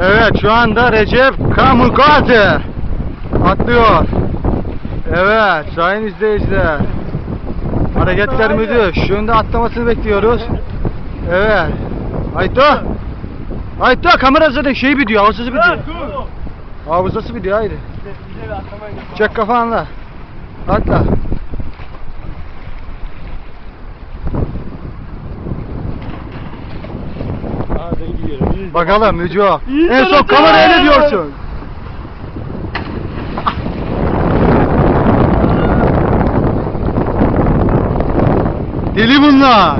Evet şu anda Recep Kamikaze atlıyor. Evet sayın izleyiciler. Hareketler müdür. Şimdi atlamasını bekliyoruz. Evet. Ayto. Ayto kamera zaten şey bir diyor. Havasızı bir diyor. Hafızası bir diyor haydi. Çek kafanla. Atla. Ben gidiyorum. Bakalım Müco. En son kameraya ne diyorsun? Deli bunlar.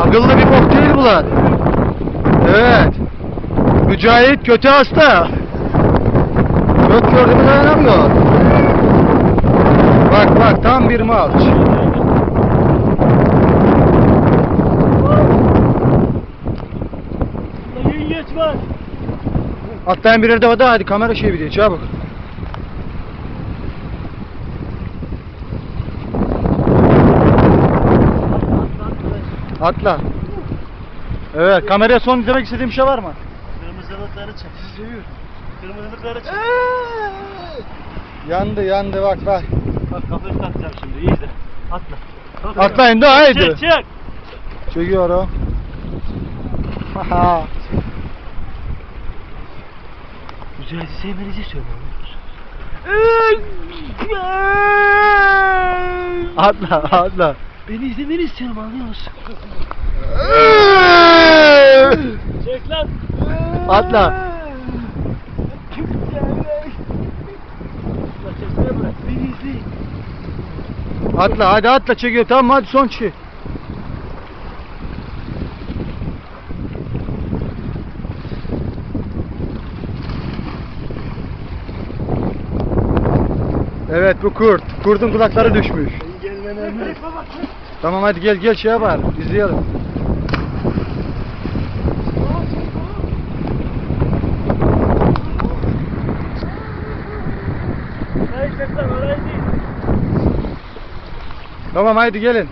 Akıllı bir bok değil bunlar. Evet. Mücahit kötü hasta. Gök gördüğünü dayanamıyor. Bak bak tam bir malç. Lan yengeç var. Atlayan birer de daha hadi kamera şey biliyor çabuk. Atla. Evet kameraya son izlemek istediğim bir şey var mı? Kırmızılıkları çek. Kırmızılıkları çek. Yandı yandı bak bak. Bak kafayı takacağım şimdi iyi de. Atla. Atla. Atlayın da haydi. Çek çek. Çekiyorum. Haha. Mücahit'i sevmenizi söylüyorum. atla atla. Beni izlemeni istiyorum anlıyor musun? Çek lan. Atla. Atla hadi atla çekiyor tamam hadi son çek. Evet bu kurt. Kurdun kulakları düşmüş. Tamam hadi gel gel şey var. izleyelim. Tamam haydi gelin.